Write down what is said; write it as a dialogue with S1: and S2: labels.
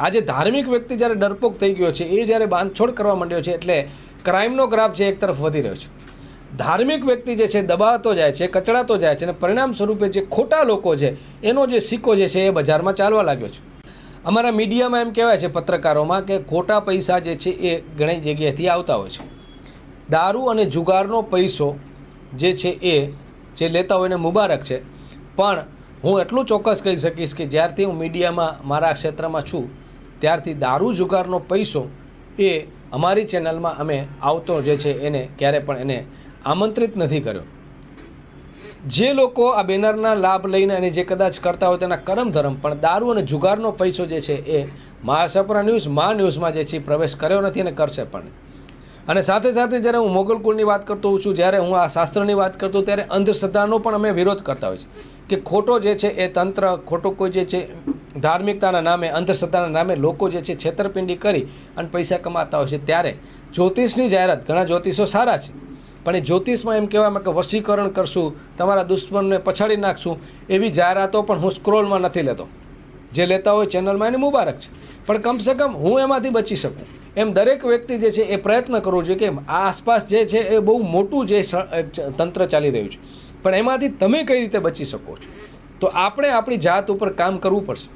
S1: આજે ધાર્મિક વ્યક્તિ જ્યારે ડરપોક થઈ ગયો છે, એ જ્યારે બાંધછોડ કરવા માંડ્યો છે, એટલે ક્રાઇમનો ગ્રાફ છે એક તરફ વધી રહ્યો છે. ધાર્મિક વ્યક્તિ જે છે, દબાતો જાય છે, કચડાતો જાય છે અને પરિણામ સ્વરૂપે જે ખોટા લોકો છે, એનો જે સિક્કો જે છે, એ બજારમાં ચાલવા લાગ્યો છે. અમારા મીડિયામાં એમ કહેવાય છે પત્રકારોમાં કે ખોટા પૈસા જે છે, એ ઘણી જગ્યાએથી આવતા હોય છે. દારૂ અને જુગારનો પૈસો જે છે, એ જે લેતા હોય એને મુબારક છે. પણ હું એટલું ચોક્કસ કહી શકીશ કે જ્યારથી હું મીડિયામાં મારા ક્ષેત્રમાં છું ત્યારથી દારૂ જુગારનો પૈસો એ અમારી ચેનલમાં અમે આવતો જે છે એને ક્યારે પણ એને આમંત્રિત નથી કર્યો. જે લોકો આ બેનરના લાભ લઈને અને જે કદાચ કરતા હોય તેના કરમ ધરમ, પણ દારૂ અને જુગારનો પૈસો જે છે એ મહાસપરા ન્યૂઝ, મા ન્યૂઝમાં જે છે પ્રવેશ કર્યો નથી અને કરશે પણ. અને સાથે સાથે જ્યારે હું મોગલ કુળની વાત કરતો હોઉં છું, જ્યારે હું આ શાસ્ત્રની વાત કરતો ત્યારે અંધશ્રદ્ધાનો પણ અમે વિરોધ કરતા હોય છે કે ખોટો જે છે એ તંત્ર, ખોટો કોઈ જે છે, ધાર્મિકતાના નામે, અંધશ્રદ્ધાના નામે લોકો જે છે છેતરપિંડી કરી અને પૈસા કમાતા હોય છે. ત્યારે જ્યોતિષની જાહેરાત ઘણા જ્યોતિષો સારા છે. પણ એ જ્યોતિષમાં એમ કહેવામાં કે વસીકરણ કરશું, તમારા દુશ્મનને પછાડી નાખશું એવી જાહેરાતો પણ હું સ્ક્રોલમાં નથી લેતો. જે લેતા હોય ચેનલમાં એને મુબારક છે. પણ કમસે કમ હું એમાંથી બચી શકું. એમ દરેક વ્યક્તિ જે છે એ પ્રયત્ન કરવો જોઈએ કે આસપાસ જે છે એ બહુ મોટું જે તંત્ર ચાલી રહ્યું છે. પણ એમાંથી તમે કઈ રીતે બચી શકો છો? તો આપણે આપણી જાત ઉપર કામ કરવું પડશે.